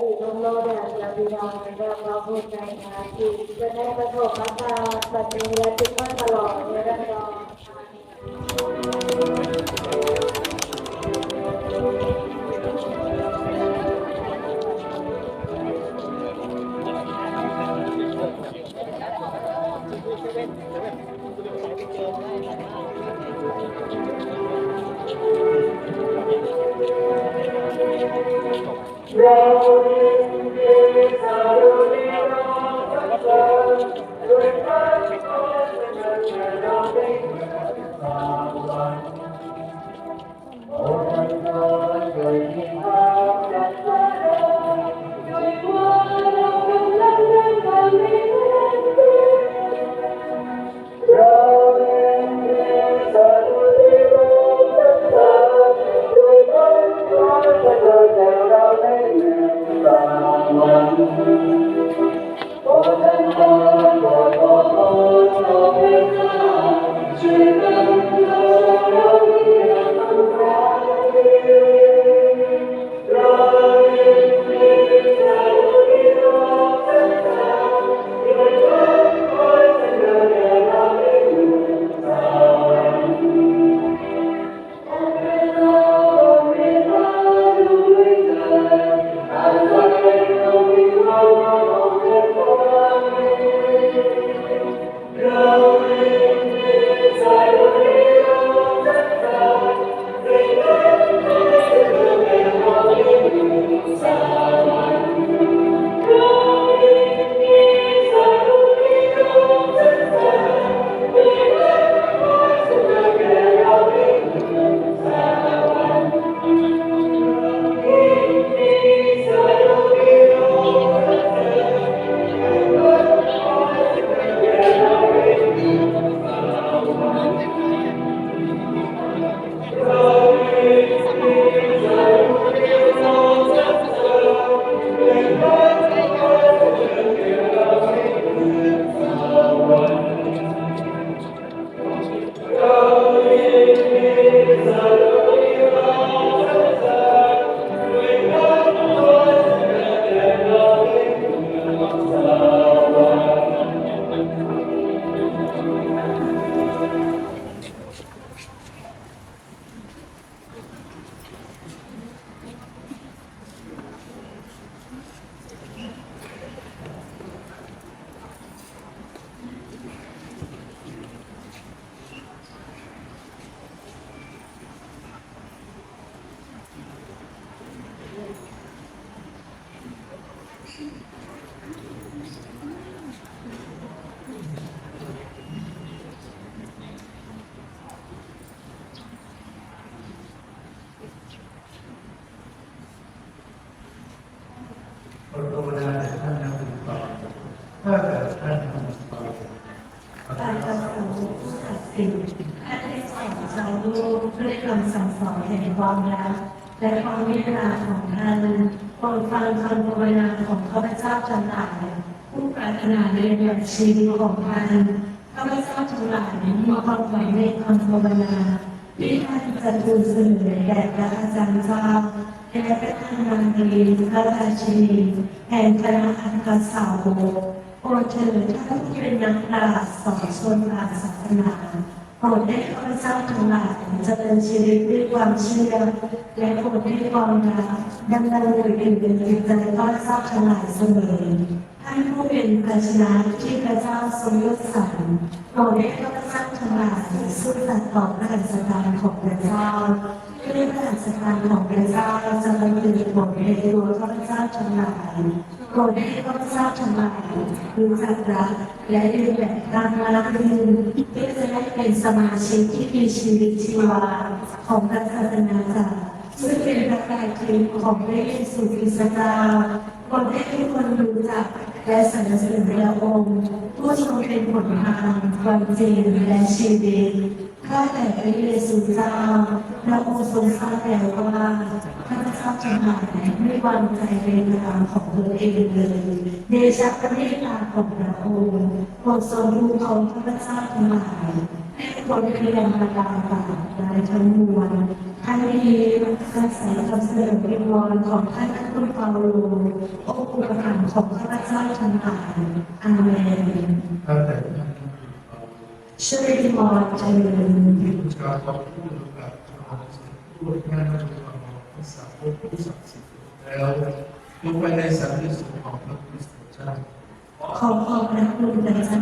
ติลงโลดาลาบิยาและพระพุทธนาทิตจะได้ประสบพระตารปฏิบัติทุกวันตลอดในระ ดับบ ตัดสินท่านได้สอนเราลูกด้วยคำสั่งสอนแห่งความรักและความเมตตาของท่านโปรดฟังคำภาวนาของข้าพเจ้าทั้งหลายผู้ปรารถนาในแบบชีวิตของท่านข้าพเจ้าทั้งหลายมีความหวังในคำภาวนาที่ท่านจะทูลเสนอแด่พระอาจารย์เจ้าและพระท่านนางตรีพระราชินีแห่งคณะอันกษาวก โปรดเถิดท่านที่เป็นนักปราชญ์สอนชนปราชญ์ศาสนาโปรดได้ข้าพเจ้าทั้งหลายเจริญชีวิตด้วยความเชื่อและโปรดให้ความรักดำเนินอยู่ในจิตใจข้าพเจ้าทั้งหลายเสมอท่านผู้เป็นภาชนะที่พระเจ้าทรงยกสรรโปรดให้ข้าพเจ้าทั้งหลายซื่อสัตย์ต่อพระราชการของพระเจ้าเพื่พระราชการของพระเจ้าจะบันทึกบทในตัวข้าพเจ้าทั้งหลาย โปรดให้ข้าพเจ้าทั้งหลายรู้จักรักและดูแลการมรับยืนเพื่อจะได้เป็นสมาชิกที่มีชีวิตชีวาของพระศาสนาจักรซึ่งเป็นพระกายทิพย์ของพระเยซูคริสต์เจ้าโปรดให้ทุกคนรู้จักและสรรเสริญพระองค์ผู้ทรงเป็นผลทางความจริงและชีวิต ข้าแต่พระเยซูเจ้าพระองค์ทรงทราบแล้วว่าข้าพเจ้าจะหายไม่วางใจเป็นลามของตัวเองเลยเดชะพระเมตตาของพระองค์โปรดทรงดูของข้าพเจ้าทั้งหลายให้คนเพียงมาดาบาปได้ทั้งมวลให้นนี้อาศัยคำเสนอวิงวอนของท่านคุณเปาโลโองค์อุปถัมภ์ของข้าพเจ้าทั้งหลายอาเมน ชื่วยพรเจริญชาวผู้รับพูดกับงานประชุมของพระสาวกผู้ศักดิ์สิทธิ์แล้วลงไปในสารีสุขของพระคริสต์เจ้าขอขอบพระคุณพระเจ้า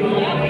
Yeah.